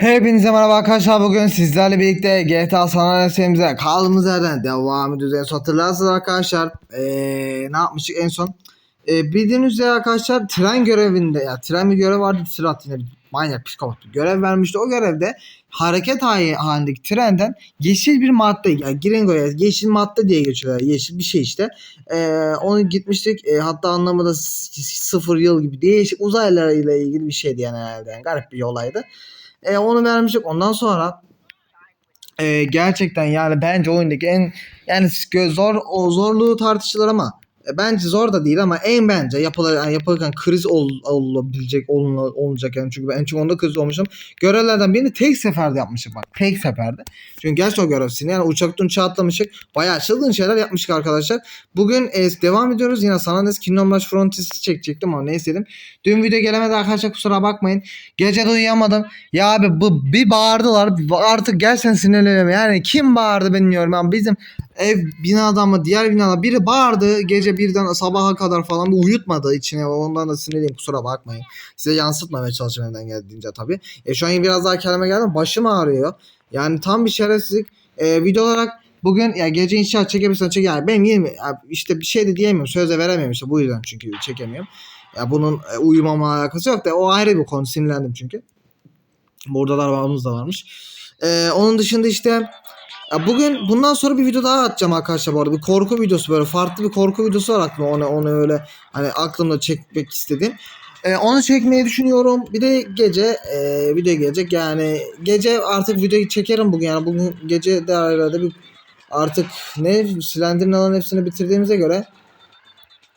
Hepinize merhaba arkadaşlar bugün sizlerle birlikte GTA San Andreas'imize kaldığımız yerden devam ediyoruz. Hatırlarsınız arkadaşlar ee, ne yapmıştık en son? E, bildiğiniz üzere arkadaşlar tren görevinde ya tren bir görev vardı Sırat yine manyak psikopat bir görev vermişti. O görevde hareket hali- halindeki trenden yeşil bir madde yani gringoya yeşil madde diye geçiyorlar. Yeşil bir şey işte. E, onu gitmiştik e, hatta anlamı da sıfır yıl gibi değişik uzaylarıyla ilgili bir şeydi yani herhalde. Yani garip bir olaydı. E, onu vermiştik. Ondan sonra e, gerçekten yani bence oyundaki en yani zor o zorluğu tartışılır ama bence zor da değil ama en bence yapılır yani yapılırken kriz ol, olabilecek olun, olacak yani çünkü ben en çok onda kriz olmuşum. Görevlerden birini tek seferde yapmışım bak tek seferde. Çünkü gerçekten o görevsini yani uçaktan uçağa atlamışık. Bayağı çılgın şeyler yapmıştık arkadaşlar. Bugün e, devam ediyoruz. Yine San Kingdom Rush Frontiers'i çekecektim ama neyse dedim. Dün video gelemedi arkadaşlar kusura bakmayın. Gece de uyuyamadım. Ya abi bu bir bağırdılar. Artık gerçekten sinirleniyorum. Yani kim bağırdı bilmiyorum. Yani bizim ev binada mı diğer binada biri bağırdı. Gece birden sabaha kadar falan bir uyutmadı içine. Ondan da sinirliyim kusura bakmayın. Size yansıtmamaya çalışıyorum elimden geldiğince tabii. E, şu an biraz daha kendime geldim. Başım ağrıyor. Yani tam bir şerefsizlik. E, video olarak bugün ya gece inşaat çekebilirsen çek. Yani benim yerim ya işte bir şey de diyemiyorum. Söz de veremiyorum işte bu yüzden çünkü çekemiyorum. Ya bunun e, uyumama alakası yok da o ayrı bir konu sinirlendim çünkü. Burada da arabamız da varmış. E, onun dışında işte ya bugün bundan sonra bir video daha atacağım arkadaşlar bu arada. Bir korku videosu böyle farklı bir korku videosu var aklımda. Onu, onu öyle hani aklımda çekmek istedim. E, onu çekmeyi düşünüyorum. Bir de gece e, video gelecek. Yani gece artık videoyu çekerim bugün. Yani bugün gece de arada bir artık ne silendirin alan hepsini bitirdiğimize göre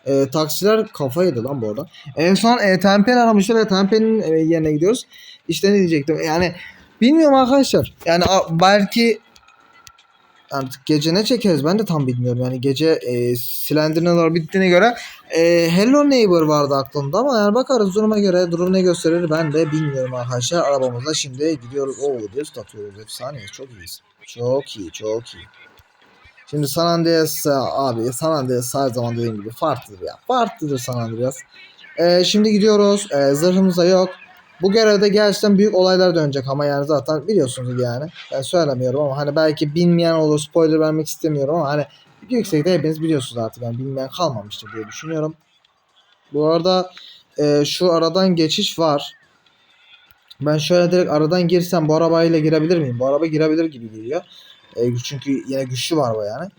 e, taksiler kafa yedi lan bu arada. En son e, Tempen aramışlar ve Tempen'in e, yerine gidiyoruz. İşte ne diyecektim. Yani bilmiyorum arkadaşlar. Yani a- belki artık gece ne çekeriz ben de tam bilmiyorum. Yani gece e, silendinalar bittiğine göre e, Hello Neighbor vardı aklımda ama yani bakarız duruma göre durum ne gösterir ben de bilmiyorum arkadaşlar. Arabamızla şimdi gidiyoruz. Oo diye atıyoruz. Efsaneyiz. Çok iyiyiz. Çok iyi. Çok iyi. Şimdi San Andreas abi San Andreas her zaman dediğim gibi farklıdır ya. Farklıdır San Andreas. E, şimdi gidiyoruz. E, zırhımız da yok. Bu görevde gerçekten büyük olaylar dönecek ama yani zaten biliyorsunuz yani. Ben söylemiyorum ama hani belki bilmeyen olur spoiler vermek istemiyorum ama hani yüksekte hepiniz biliyorsunuz artık yani bilmeyen kalmamıştır diye düşünüyorum. Bu arada e, şu aradan geçiş var. Ben şöyle direkt aradan girsem bu arabayla girebilir miyim? Bu araba girebilir gibi geliyor. E, çünkü yine güçlü var bu yani.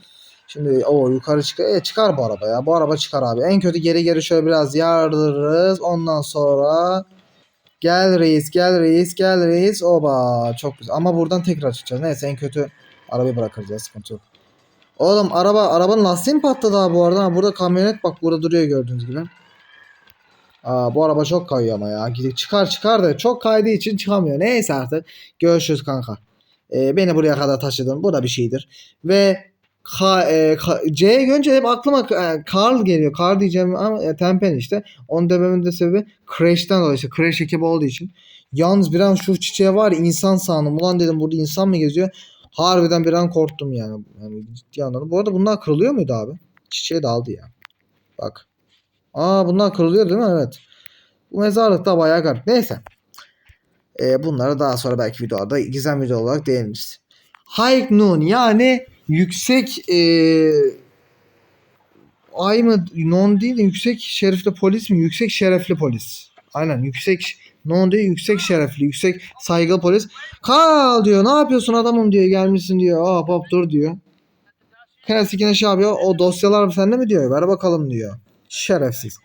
Şimdi o yukarı çıkar. E, çıkar bu araba ya. Bu araba çıkar abi. En kötü geri geri şöyle biraz yardırırız. Ondan sonra Gel reis gel reis gel reis. Oba çok güzel. Ama buradan tekrar çıkacağız. Neyse en kötü arabayı bırakırız ya sıkıntı yok. Oğlum araba arabanın lastiği mi patladı abi bu arada? Ha, burada kamyonet bak burada duruyor gördüğünüz gibi. Aa, bu araba çok kayıyor ama ya. Gidip çıkar çıkar da çok kaydığı için çıkamıyor. Neyse artık. Görüşürüz kanka. Ee, beni buraya kadar taşıdın. Bu da bir şeydir. Ve Ka, e, C'ye görünce hep aklıma e, Carl geliyor. Carl diyeceğim ama e, Tempen işte. Onu dememin de sebebi Crash'ten dolayı. işte Crash ekibi olduğu için. Yalnız bir an şu çiçeğe var ya insan sandım. Ulan dedim burada insan mı geziyor? Harbiden bir an korktum yani. yani ciddi anladım. Bu arada bunlar kırılıyor muydu abi? Çiçeği de aldı ya. Bak. Aa bunlar kırılıyor değil mi? Evet. Bu mezarlık da bayağı garip. Neyse. Ee, bunları daha sonra belki videoda gizem video olarak değiniriz. High Noon yani yüksek ee, ay mı non değil de yüksek şerefli polis mi? Yüksek şerefli polis. Aynen yüksek non değil yüksek şerefli yüksek saygılı polis. Kal diyor ne yapıyorsun adamım diyor gelmişsin diyor. Aa hop dur diyor. Klasik yine şey yapıyor. O dosyalar sende mi diyor. Ver bakalım diyor. Şerefsiz.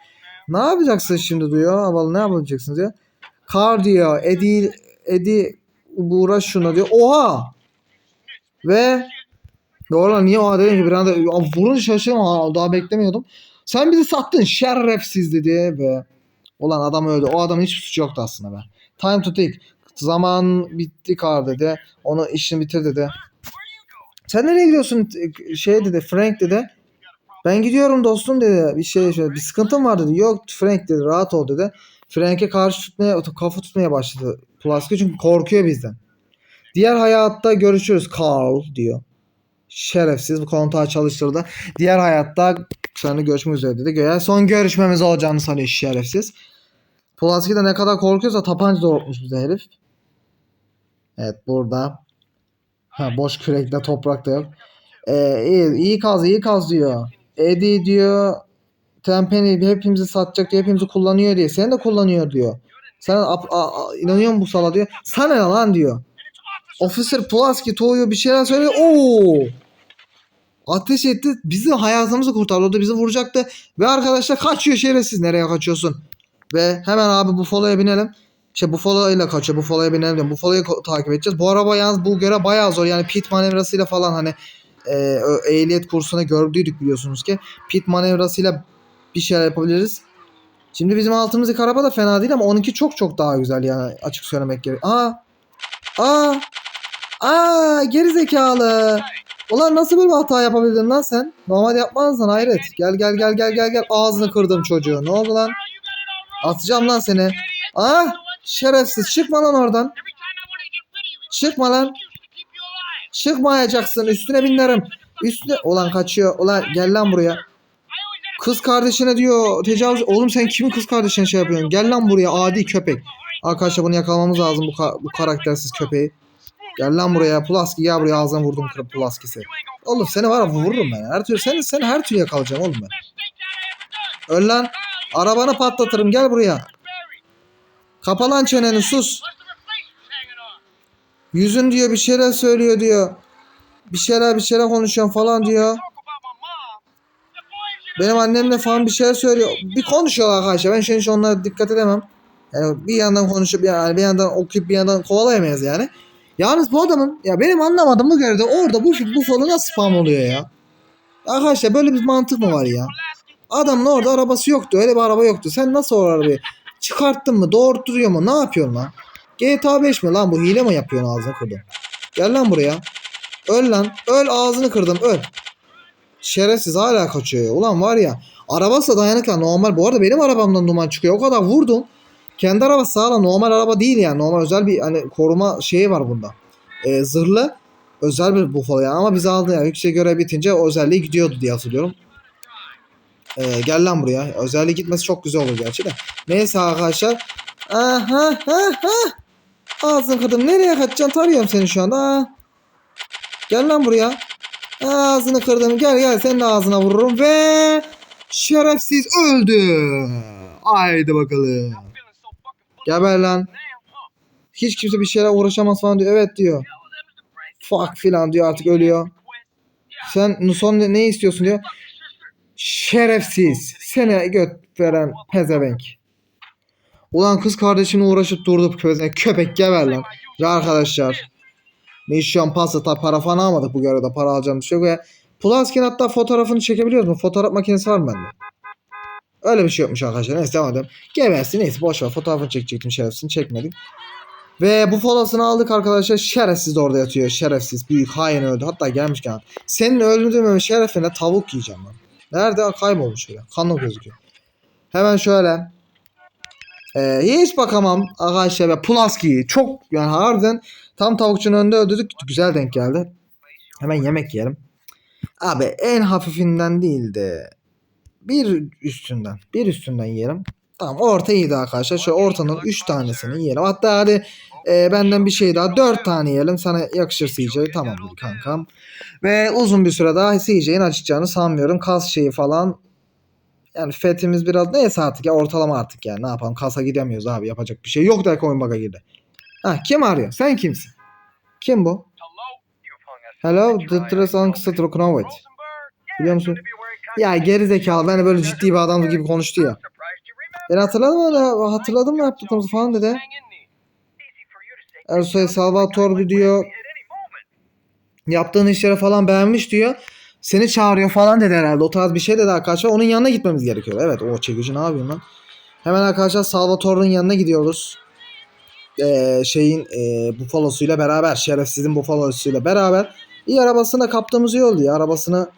Ne yapacaksın şimdi diyor. Havalı ne yapacaksın diyor. Kar diyor. Edi Edi uğraş şuna diyor. Oha! Ve Doğru niye o dedim ki bir anda vurun şaşırdım ha daha beklemiyordum. Sen bizi sattın şerefsiz dedi ve olan adam öldü. O adamın hiçbir suçu yoktu aslında be. Time to take. Zaman bitti kar dedi. Onu işini bitir dedi. Sen nereye gidiyorsun? Şey dedi Frank dedi. Ben gidiyorum dostum dedi. Bir şey şöyle bir sıkıntım var dedi. Yok Frank dedi rahat ol dedi. Frank'e karşı tutmaya kafa tutmaya başladı. Plaska çünkü korkuyor bizden. Diğer hayatta görüşürüz Carl diyor. Şerefsiz bu kontağı çalıştırdı. Diğer hayatta sonra görüşmek üzere dedi. Göğe son görüşmemiz olacağını sanıyor şerefsiz. Pulaski de ne kadar korkuyorsa tapanca doğrultmuş bize herif. Evet burada. Ha, boş kürekle toprak da yok. Ee, iyi, iyi kaz iyi kaz diyor. Eddie diyor Tempeni hepimizi satacak diye hepimizi kullanıyor diye. Seni de kullanıyor diyor. Sen ap- a- a- inanıyor musun bu sala diyor. Sana ne lan diyor. Officer Pulaski Toyo bir şeyler söylüyor. Oo! Ateş etti. Bizi hayatımızı kurtardı. O da bizi vuracaktı. Ve arkadaşlar kaçıyor şerefsiz. Nereye kaçıyorsun? Ve hemen abi Buffalo'ya binelim. Şey Buffalo ile kaçıyor. Buffalo'ya binelim diyorum. Buffalo'yu takip edeceğiz. Bu araba yalnız bu göre bayağı zor. Yani pit manevrasıyla falan hani e, ehliyet kursuna gördüydük biliyorsunuz ki. Pit manevrasıyla bir şeyler yapabiliriz. Şimdi bizim altımızdaki araba da fena değil ama onunki çok çok daha güzel yani açık söylemek gerek. Aa! Aa! Aa! Geri zekalı. Ulan nasıl bir hata yapabildin lan sen? Normal yapmazdın hayret. Gel gel gel gel gel gel. Ağzını kırdım çocuğu. Ne oldu lan? Atacağım lan seni. Ah! Şerefsiz çıkma lan oradan. Çıkma lan. Çıkmayacaksın. Üstüne binlerim. Üstüne. Ulan kaçıyor. Ulan gel lan buraya. Kız kardeşine diyor tecavüz. Oğlum sen kimin kız kardeşine şey yapıyorsun? Gel lan buraya adi köpek. Arkadaşlar bunu yakalamamız lazım bu, ka- bu karaktersiz köpeği. Gel lan buraya Pulaski gel buraya ağzına vurdum Pulaski'si. Oğlum seni var vururum ben. Her türlü seni, seni her türlü yakalayacağım oğlum ben. Öl lan. Arabanı patlatırım gel buraya. Kapa lan çeneni sus. Yüzün diyor bir şeyler söylüyor diyor. Bir şeyler bir şeyler konuşuyorsun falan diyor. Benim annemle falan bir şeyler söylüyor. Bir konuşuyorlar arkadaşlar. Ben şimdi onlara dikkat edemem. Yani bir yandan konuşup yani bir yandan okuyup bir yandan kovalayamayız yani. Yalnız bu adamın ya benim anlamadığım bu görevde orada bu bu fonu nasıl spam oluyor ya? Arkadaşlar böyle bir mantık mı var ya? Adamın orada arabası yoktu. Öyle bir araba yoktu. Sen nasıl o arabayı çıkarttın mı? Doğurtturuyor mu? Ne yapıyorsun lan? GTA 5 mi lan bu? Hile mi yapıyorsun ağzını kırdın? Gel lan buraya. Öl lan. Öl ağzını kırdım. Öl. Şerefsiz hala kaçıyor. Ulan var ya. Arabası da dayanıklı. Normal. Bu arada benim arabamdan duman çıkıyor. O kadar vurdum. Kendi arabası sağlam. Normal araba değil yani. Normal özel bir hani koruma şeyi var bunda. Ee, zırhlı. Özel bir Buffalo yani. Ama bizi aldı yani. Yüksek görev bitince o özelliği gidiyordu diye hatırlıyorum. Ee, gel lan buraya. Özelliği gitmesi çok güzel olur gerçi de. Neyse arkadaşlar. Aha ha ha. Ağzını kırdım. Nereye kaçacaksın? Tarıyorum seni şu anda. Ha. Gel lan buraya. Ağzını kırdım. Gel gel senin ağzına vururum ve şerefsiz öldü. Haydi bakalım. Geber lan. Hiç kimse bir şeyle uğraşamaz falan diyor. Evet diyor. Fuck filan diyor artık ölüyor. Sen son ne, istiyorsun diyor. Şerefsiz. Seni göt veren pezevenk. Ulan kız kardeşimle uğraşıp durdu pezevenk. Köpek geber lan. Ya arkadaşlar. Mission tabi para falan almadık bu görevde. Para alacağımız şey yok. Ve hatta fotoğrafını çekebiliyoruz mu? Fotoğraf makinesi var mı bende? Öyle bir şey yokmuş arkadaşlar. Neyse devam edelim. Gebersin neyse boş ver. Fotoğrafını çekecektim şerefsizini çekmedik. Ve bu folasını aldık arkadaşlar. Şerefsiz orada yatıyor. Şerefsiz. Büyük hain öldü. Hatta gelmişken. Senin öldürdüğüm şerefine tavuk yiyeceğim ben. Nerede? Kaybolmuş öyle. Kanlı gözüküyor. Hemen şöyle. Ee, hiç bakamam arkadaşlar ve Pulaski'yi çok yani harbiden tam tavukçunun önünde öldürdük. Güzel denk geldi. Hemen yemek yiyelim. Abi en hafifinden değil de bir üstünden. Bir üstünden yiyelim. Tamam orta iyiydi arkadaşlar. Şu ortanın 3 tanesini yiyelim. Hatta hadi e, benden bir şey daha 4 tane yiyelim. Sana yakışır CJ. Tamamdır kankam. Ve uzun bir süre daha CJ'in açacağını sanmıyorum. Kas şeyi falan. Yani fethimiz biraz neyse artık ya ortalama artık yani. Ne yapalım kasa gidemiyoruz abi yapacak bir şey yok da oyun bug'a girdi. Ha kim arıyor? Sen kimsin? Kim bu? Hello, the dress Strokonovic. Biliyor musun? Ya geri zekalı ben de böyle ciddi bir adam gibi konuştu ya. Ben hatırladım öyle hatırladım ne yaptığımızı falan dedi. Ersoy Salvatore diyor yaptığın işleri falan beğenmiş diyor. Seni çağırıyor falan dedi herhalde. O tarz bir şey dedi arkadaşlar. Onun yanına gitmemiz gerekiyor. Evet o çekici ne yapıyorsun lan? Hemen arkadaşlar Salvatore'un yanına gidiyoruz. Ee, şeyin e, Buffalo'suyla beraber. Şerefsizin Buffalo'suyla beraber. İyi arabasını kaptığımız iyi oldu ya. Arabasını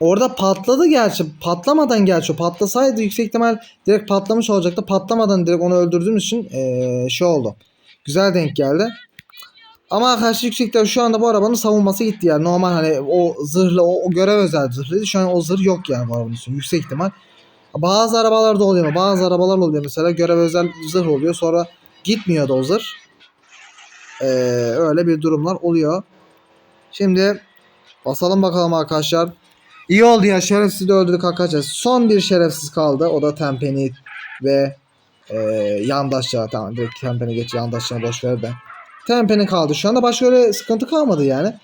Orada patladı gerçi. Patlamadan gerçi. Patlasaydı yüksek ihtimal direkt patlamış olacaktı. Patlamadan direkt onu öldürdüğümüz için ee, şey oldu. Güzel denk geldi. Ama arkadaşlar yüksekten şu anda bu arabanın savunması gitti yani. Normal hani o zırhlı o, o görev özel zırhlıydı. Şu an o zırh yok yani bu arabanın üstünde. Yüksek ihtimal. Bazı arabalarda oluyor bazı arabalar oluyor mesela görev özel zırh oluyor. Sonra gitmiyor da o zırh. Ee, öyle bir durumlar oluyor. Şimdi basalım bakalım arkadaşlar. İyi oldu ya şerefsiz de öldürdük arkadaşlar. Son bir şerefsiz kaldı. O da Tempeni ve e, yandaşça. Tamam direkt Tempeni geç yandaşçına boş ver de. Tempeni kaldı. Şu anda başka öyle sıkıntı kalmadı yani.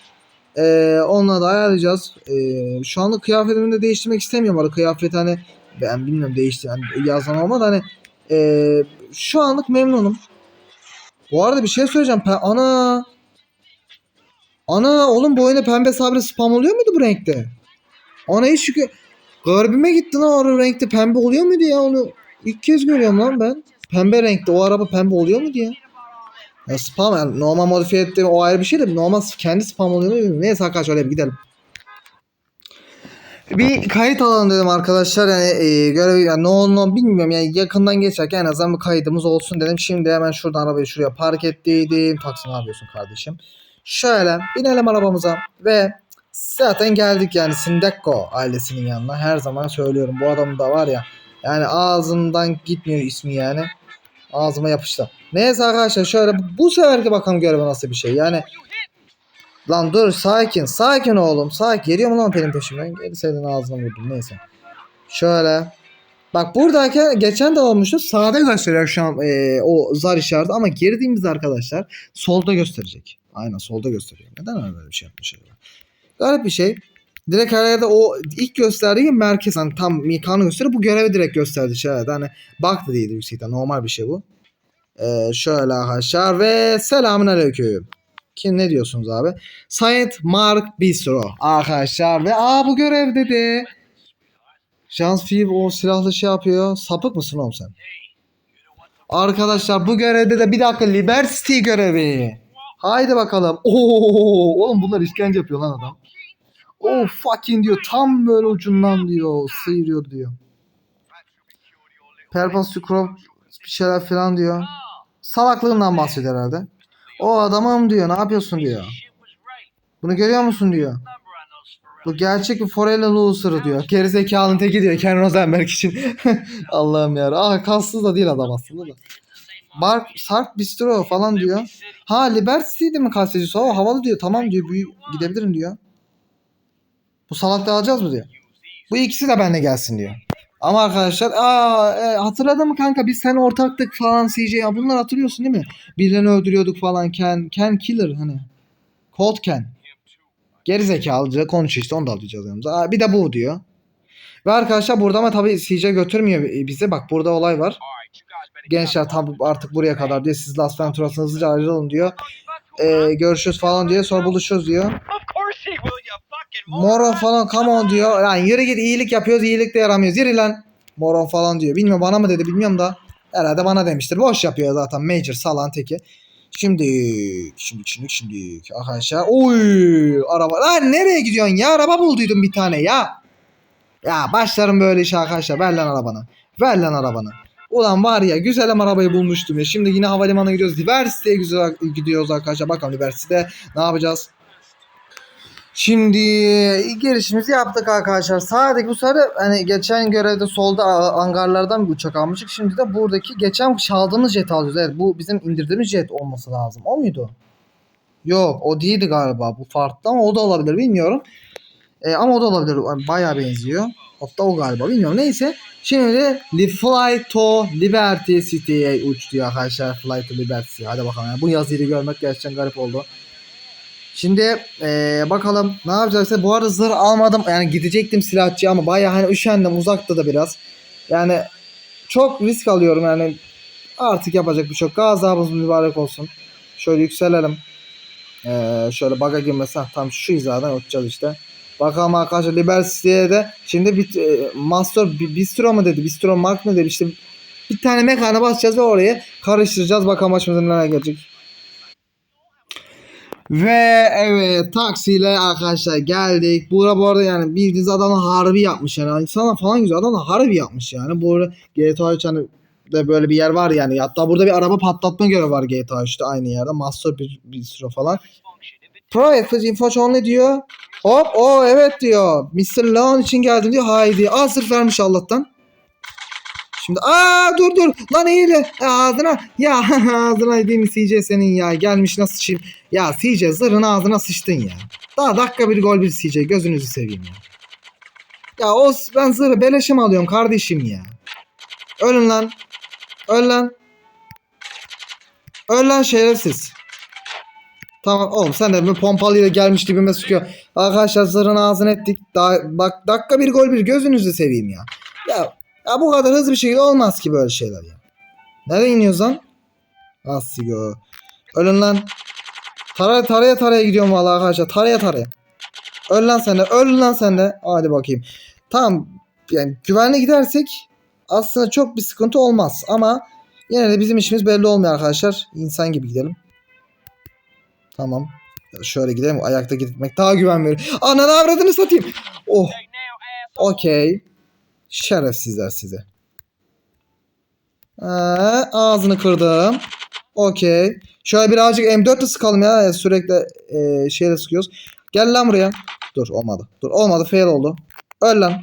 Ee, onunla da ayarlayacağız. Ee, şu anda kıyafetimi de değiştirmek istemiyorum. Arada kıyafet hani ben bilmiyorum değişti. Yani yazan olmadı hani ee, şu anlık memnunum. Bu arada bir şey söyleyeceğim. Pe- ana Ana oğlum bu oyunda pembe sabre spam oluyor muydu bu renkte? Ana hiç çünkü garbime gitti lan o renkte pembe oluyor muydu ya onu ilk kez görüyorum lan ben. Pembe renkte o araba pembe oluyor muydu ya? Ya spam yani normal modifiye ettiğim o ayrı bir şey de normal kendi spam oluyor mu bilmiyorum. Neyse arkadaşlar öyle bir gidelim. Bir kayıt alalım dedim arkadaşlar yani e, görev yani ne olduğunu bilmiyorum yani yakından geçerken en azından bir kaydımız olsun dedim. Şimdi hemen şuradan arabayı şuraya park ettiydim. Taksi ne yapıyorsun kardeşim? Şöyle binelim arabamıza ve zaten geldik yani Sindekko ailesinin yanına. Her zaman söylüyorum bu adam da var ya yani ağzımdan gitmiyor ismi yani. Ağzıma yapıştı. Neyse arkadaşlar şöyle bu seferki bakalım görevi nasıl bir şey. Yani Lan dur sakin sakin oğlum sakin. Geliyor mu lan benim peşimden? Geliseydin ağzına vurdum neyse. Şöyle. Bak buradaki geçen de olmuştu. Sağda gösteriyor şu an e, o zar işareti ama girdiğimizde arkadaşlar solda gösterecek. Aynen solda gösteriyor. Neden öyle bir şey yapmış acaba? Garip bir şey. Direkt her yerde o ilk gösterdiği merkez hani tam mekanı gösteriyor. Bu görevi direkt gösterdi şeylerde. Hani bak da değildi yüksekten. Normal bir şey bu. Ee, şöyle arkadaşlar ve selamun aleyküm. Kim ne diyorsunuz abi? Saint Mark Bistro arkadaşlar ve aa bu görev dedi. Jans Fiv o silahlı şey yapıyor. Sapık mısın oğlum sen? Arkadaşlar bu görevde de bir dakika Liberty görevi. Haydi bakalım. Oo, oğlum bunlar işkence yapıyor lan adam. Oh fucking diyor. Tam böyle ucundan diyor. Sıyırıyor diyor. Purpose to crop bir şeyler falan diyor. Salaklığından bahsediyor herhalde. O adamım diyor. Ne yapıyorsun diyor. Bunu görüyor musun diyor. Bu gerçek bir Forella loser'ı diyor. Gerizekalının teki diyor Ken Rosenberg için. Allah'ım ya. Ah kassız da değil adam aslında da. Bar, Sark Bistro falan diyor. Ha Liberty City'de mi kastediyorsa? O havalı diyor. Tamam diyor. Büyü, gidebilirim diyor. Bu salakta alacağız mı diyor. Bu ikisi de benimle gelsin diyor. Ama arkadaşlar aa e, hatırladın mı kanka biz sen ortaktık falan CJ ya bunlar hatırlıyorsun değil mi? Birilerini öldürüyorduk falan Ken Ken Killer hani. Cold Ken. Geri zekalıca konuşuyor işte onu da alacağız yanımıza. Aa, bir de bu diyor. Ve arkadaşlar burada ama tabii CJ götürmüyor bizi. Bak burada olay var. Gençler tam artık buraya kadar diyor. Siz Las Venturas'ın hızlıca ayrılın diyor. Ee, görüşürüz falan diyor. Sonra buluşuruz diyor. Moron falan come on diyor. Lan yürü git iyilik yapıyoruz iyilik de yaramıyoruz. Yürü lan. Moron falan diyor. Bilmiyorum bana mı dedi bilmiyorum da. Herhalde bana demiştir. Boş yapıyor zaten. Major salan teki. Şimdi şimdi şimdi şimdi arkadaşlar. Oy araba. Lan nereye gidiyorsun ya? Araba bulduydum bir tane ya. Ya başlarım böyle işe arkadaşlar. Ver lan arabanı. Ver lan arabanı. Ulan var ya güzelim arabayı bulmuştum ya. Şimdi yine havalimanına gidiyoruz. Üniversiteye güzel gidiyoruz arkadaşlar. Bakalım üniversitede ne yapacağız? Şimdi girişimizi yaptık arkadaşlar. Sadece bu sefer hani geçen görevde solda a- hangarlardan bir uçak almıştık. Şimdi de buradaki geçen çaldığımız jet alıyoruz. Evet bu bizim indirdiğimiz jet olması lazım. O muydu? Yok o değildi galiba. Bu farklı ama o da olabilir bilmiyorum. E, ama o da olabilir. Bayağı benziyor. Hatta o galiba bilmiyorum. Neyse. Şimdi de Flight to Liberty City'ye uçtu arkadaşlar. Flight to Liberty. Hadi bakalım. Yani bu yazıyı görmek gerçekten garip oldu. Şimdi eee, bakalım ne yapacağız. Bu arada zırh almadım. Yani gidecektim silahçıya ama bayağı hani üşendim. Uzakta da biraz. Yani çok risk alıyorum yani. Artık yapacak bir şey yok. Gazabımız mübarek olsun. Şöyle yükselelim. Eee, şöyle baga girmesi. Tam şu hizadan uçacağız işte. Bakalım arkadaşlar Liberty'ye de şimdi bir e, Master Bi- Bistro mu dedi? Bistro Mark mı dedi? İşte bir tane mekana basacağız ve orayı karıştıracağız. Bakalım başımıza neler gelecek. Ve evet taksiyle arkadaşlar geldik. Bura bu arada yani bildiğiniz adamla harbi yapmış yani. İnsanlar falan güzel adamla harbi yapmış yani. Bu arada GTA 3 hani de böyle bir yer var yani. Hatta burada bir araba patlatma görevi var GTA 3'te aynı yerde. Master bir, bir sürü falan. Private info ne diyor? Hop o evet diyor. Mr. Leon için geldim diyor. Haydi. Aa vermiş Allah'tan. Şimdi. Aa dur dur. Lan eğile ağzına. Ya ağzına değil mi CJ senin ya. Gelmiş nasıl sıçayım ya CJ zırhın ağzına sıçtın ya. Daha dakika bir gol bir CJ gözünüzü seveyim ya. Ya o ben zırhı beleşe mi alıyorum kardeşim ya. Ölün lan. Öl lan. Öl lan şerefsiz. Tamam oğlum sen de bir pompalıyla gelmiş dibime sıkıyor. Arkadaşlar zırhın ağzını ettik. Daha, bak dakika bir gol bir. Gözünüzü seveyim ya. Ya, bu kadar hızlı bir şekilde olmaz ki böyle şeyler ya. Nereye iniyoruz lan? Asigo. Ölün lan. Taraya taraya taraya gidiyorum vallahi arkadaşlar. Taraya taraya. Öl lan sen de. Öl lan sen de. Hadi bakayım. Tamam. Yani güvenli gidersek aslında çok bir sıkıntı olmaz. Ama yine de bizim işimiz belli olmuyor arkadaşlar. İnsan gibi gidelim. Tamam. Şöyle gidelim. Ayakta gitmek daha güven veriyor. Ananı avradını satayım. Oh. Okey. Şerefsizler size. Ee, ağzını kırdım. Okey. Şöyle birazcık M4'le sıkalım ya. Sürekli e, şeyle sıkıyoruz. Gel lan buraya. Dur olmadı. Dur olmadı. Fail oldu. Öl lan.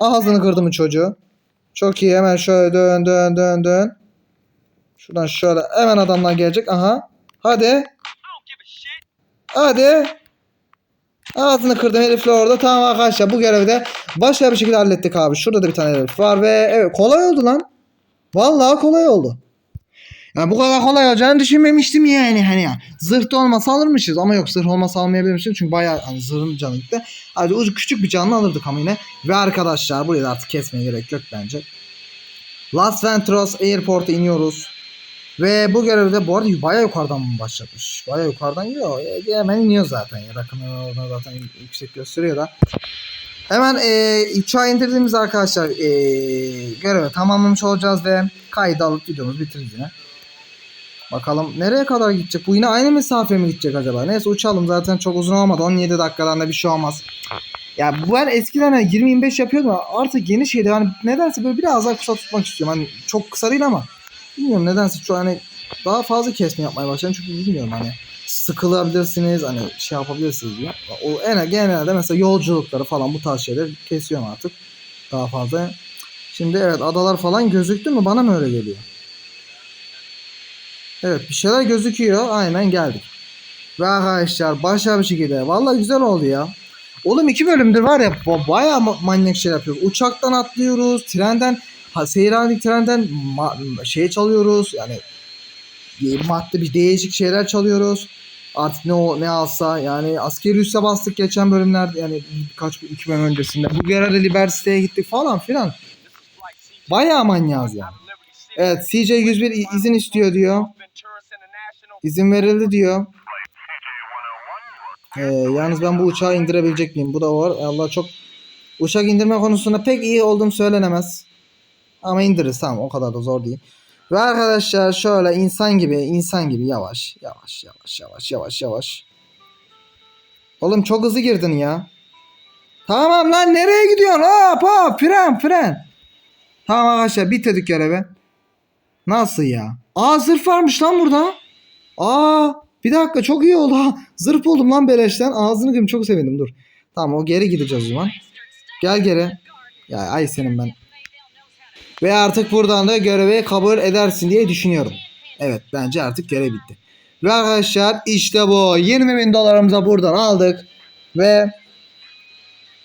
Ağzını kırdım çocuğu. Çok iyi. Hemen şöyle dön dön dön dön. Şuradan şöyle hemen adamlar gelecek. Aha. Hadi. Hadi. Ağzını kırdım herifle orada. Tamam arkadaşlar bu görevi de başka bir şekilde hallettik abi. Şurada da bir tane herif var ve evet kolay oldu lan. Vallahi kolay oldu. Yani bu kadar kolay olacağını düşünmemiştim yani hani ya. Zırhta olmasa alırmışız ama yok zırh olmasa almayabilirmişiz çünkü bayağı hani zırhın canı gitti. Hadi ucu küçük bir canlı alırdık ama yine. Ve arkadaşlar burayı da artık kesmeye gerek yok bence. Las Venturas Airport'a iniyoruz. Ve bu görevde bu arada bayağı yukarıdan mı başlatmış? Bayağı yukarıdan yok. Ya, hemen iniyor zaten ya. Orada zaten yüksek gösteriyor da. Hemen e, uçağı indirdiğimiz arkadaşlar e, görevi tamamlamış olacağız ve kaydı alıp videomuzu bitiririz yine. Bakalım nereye kadar gidecek? Bu yine aynı mesafe mi gidecek acaba? Neyse uçalım zaten çok uzun olmadı. 17 dakikadan da bir şey olmaz. Ya bu ben eskiden hani 20-25 yapıyordum artık yeni şeyde hani nedense böyle biraz daha kısa tutmak istiyorum. Hani çok kısa değil ama bilmiyorum nedense şu hani daha fazla kesme yapmaya başladım çünkü bilmiyorum hani sıkılabilirsiniz hani şey yapabilirsiniz diye. O en genelde mesela yolculukları falan bu tarz şeyler kesiyorum artık daha fazla. Şimdi evet adalar falan gözüktü mü bana mı öyle geliyor? Evet bir şeyler gözüküyor aynen geldik. Ve arkadaşlar başa bir şekilde vallahi güzel oldu ya. Oğlum iki bölümdür var ya ba- bayağı ma- manyak şeyler yapıyoruz. Uçaktan atlıyoruz, trenden ha, seyranlık trenden ma- şey çalıyoruz. Yani madde bir değişik şeyler çalıyoruz. Artık ne o ne alsa yani askeri üsse bastık geçen bölümlerde yani birkaç iki bölüm öncesinde. Bu görevde Liberty'ye gittik falan filan. Bayağı manyağız yani. Evet CJ 101 i- izin istiyor diyor. İzin verildi diyor. Ee, yalnız ben bu uçağı indirebilecek miyim? Bu da var. Allah çok uçak indirme konusunda pek iyi olduğum söylenemez. Ama indiririz tamam o kadar da zor değil. Ve arkadaşlar şöyle insan gibi insan gibi yavaş yavaş yavaş yavaş yavaş yavaş. Oğlum çok hızlı girdin ya. Tamam lan nereye gidiyorsun? Hop hop fren fren. Tamam arkadaşlar bitirdik görevi. Nasıl ya? Aa zırh varmış lan burada. Aa bir dakika çok iyi oldu ha. Zırh buldum lan beleşten. Ağzını kırayım çok sevindim dur. Tamam o geri gideceğiz o zaman. Gel geri. Ya ay senin ben. Ve artık buradan da görevi kabul edersin diye düşünüyorum. Evet bence artık görev bitti. Ve arkadaşlar işte bu. 20 bin dolarımıza buradan aldık. Ve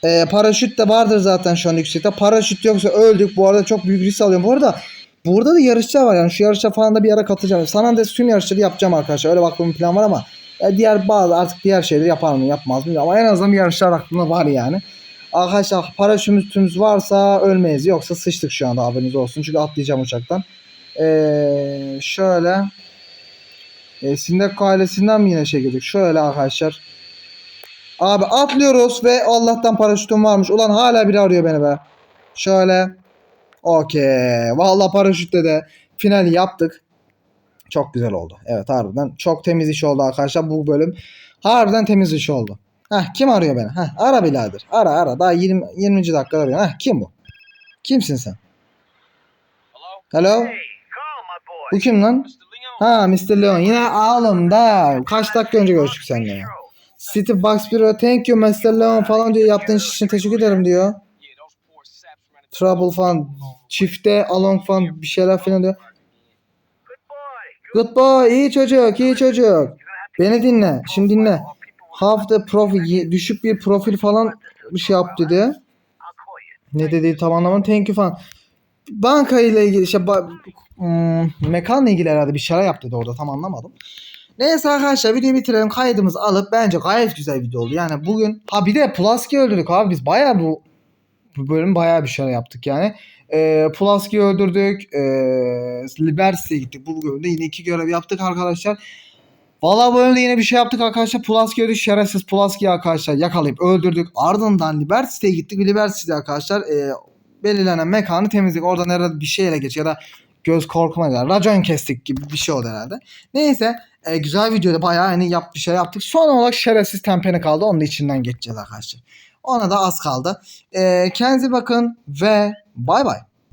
e, paraşüt de vardır zaten şu an yüksekte. Paraşüt yoksa öldük. Bu arada çok büyük risk alıyorum. Bu arada burada da yarışlar var. Yani şu yarışa falan da bir ara katılacağım. San Andreas tüm yarışları yapacağım arkadaşlar. Öyle baktığım plan var ama e, diğer bazı artık diğer şeyleri yapar mı yapmaz mı? Ama en azından bir yarışlar aklımda var yani. Arkadaşlar paraşütümüz varsa ölmeyiz. Yoksa sıçtık şu anda haberiniz olsun. Çünkü atlayacağım uçaktan. Ee, şöyle. E, Sindek ailesinden mi yine şey gelecek? Şöyle arkadaşlar. Abi atlıyoruz ve Allah'tan paraşütüm varmış. Ulan hala biri arıyor beni be. Şöyle. Okey. Vallahi paraşütle de finali yaptık. Çok güzel oldu. Evet harbiden çok temiz iş oldu arkadaşlar bu bölüm. Harbiden temiz iş oldu. Heh kim arıyor beni? Heh ara birader. Ara ara. Daha 20 20. dakikada arıyor. Heh kim bu? Kimsin sen? Hello? Bu kim lan? Ha Mr. Leon. Yine ağlımda. Kaç dakika önce görüştük seninle ya. City Box Bureau thank you Mr. Leon falan diyor. Yaptığın iş için teşekkür ederim diyor. Trouble falan çifte along falan bir şeyler falan diyor. Good boy iyi çocuk iyi çocuk. Beni dinle şimdi dinle. Half the profil düşük bir profil falan bir şey yap dedi. Ne dediği tam anlamadım. Thank you falan. Banka ile ilgili işte ba- hmm, mekanla ilgili herhalde bir şeyler yaptı dedi orada tam anlamadım. Neyse arkadaşlar videoyu bitirelim. Kaydımızı alıp bence gayet güzel video oldu. Yani bugün ha bir de Pulaski öldürdük abi biz bayağı bu bu bölüm bayağı bir şeyler yaptık yani. Ee, Pulaski'yi öldürdük. Ee, Liberty'ye gittik. Bu bölümde yine iki görev yaptık arkadaşlar. Valla bu bölümde yine bir şey yaptık arkadaşlar. Pulaski öldü. Şerefsiz Pulaski'yi arkadaşlar yakalayıp öldürdük. Ardından Liberty'ye gittik. Liberty'de arkadaşlar e, belirlenen mekanı temizledik. Oradan herhalde bir şeyle geç ya da göz korkma ya racon kestik gibi bir şey oldu herhalde. Neyse e, güzel videoda bayağı hani yap bir şey yaptık. Son olarak şerefsiz tempene kaldı. Onun da içinden geçeceğiz arkadaşlar. Ona da az kaldı. E, kendinize bakın ve bay bay.